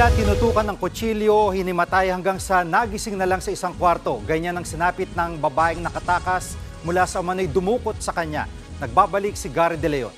Tila tinutukan ng kutsilyo, hinimatay hanggang sa nagising na lang sa isang kwarto. Ganyan ang sinapit ng babaeng nakatakas mula sa umano'y dumukot sa kanya. Nagbabalik si Gary De Leon.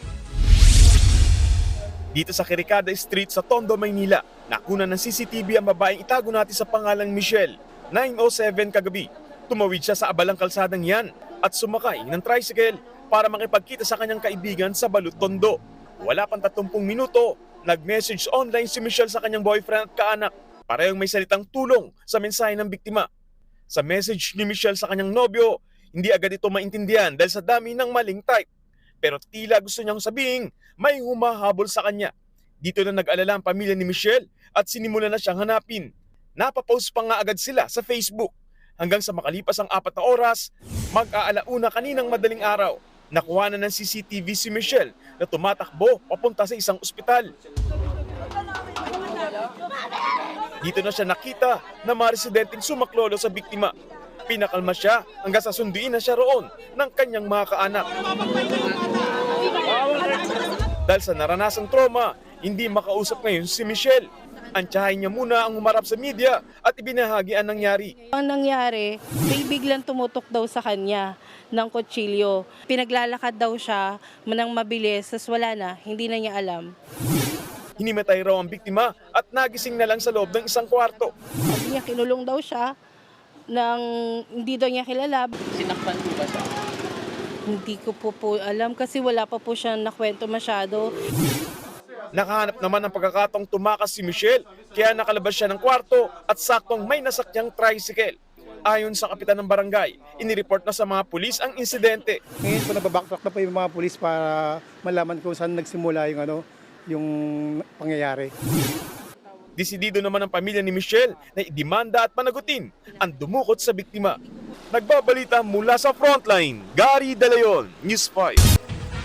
Dito sa Kirikada Street sa Tondo, Maynila, nakuna ng CCTV ang babaeng itago natin sa pangalang Michelle. 9.07 kagabi, tumawid siya sa abalang kalsadang yan at sumakay ng tricycle para makipagkita sa kanyang kaibigan sa Balut, Tondo. Wala pang 30 minuto, nag-message online si Michelle sa kanyang boyfriend at kaanak. Parehong may salitang tulong sa mensahe ng biktima. Sa message ni Michelle sa kanyang nobyo, hindi agad ito maintindihan dahil sa dami ng maling type. Pero tila gusto niyang sabihin, may humahabol sa kanya. Dito na nag-alala ang pamilya ni Michelle at sinimula na siyang hanapin. Napapost pa nga agad sila sa Facebook. Hanggang sa makalipas ang apat na oras, mag-aalauna kaninang madaling araw. Nakuha na ng CCTV si Michelle na tumatakbo papunta sa isang ospital. Dito na siya nakita na mga residenteng sumaklolo sa biktima. Pinakalma siya hanggang sa sunduin na siya roon ng kanyang mga kaanak. Dahil sa naranasang trauma, hindi makausap ngayon si Michelle. Antyahin niya muna ang humarap sa media at ibinahagi ang nangyari. Ang nangyari, may biglang tumutok daw sa kanya ng kutsilyo. Pinaglalakad daw siya manang mabilis, tas wala na, hindi na niya alam. Hinimatay raw ang biktima at nagising na lang sa loob ng isang kwarto. Sabi niya, kinulong daw siya ng hindi daw niya kilala. Sinaktan po ba siya? Hindi ko po po alam kasi wala pa po siya nakwento masyado. Nakahanap naman ng pagkakataong tumakas si Michelle kaya nakalabas siya ng kwarto at saktong may nasakyang tricycle. Ayon sa kapitan ng barangay, inireport na sa mga pulis ang insidente. Ngayon po nababacktrack na po yung mga pulis para malaman kung saan nagsimula yung ano, yung pangyayari. Desidido naman ang pamilya ni Michelle na idemanda at panagutin ang dumukot sa biktima. Nagbabalita mula sa frontline, Gary De Leon, News 5.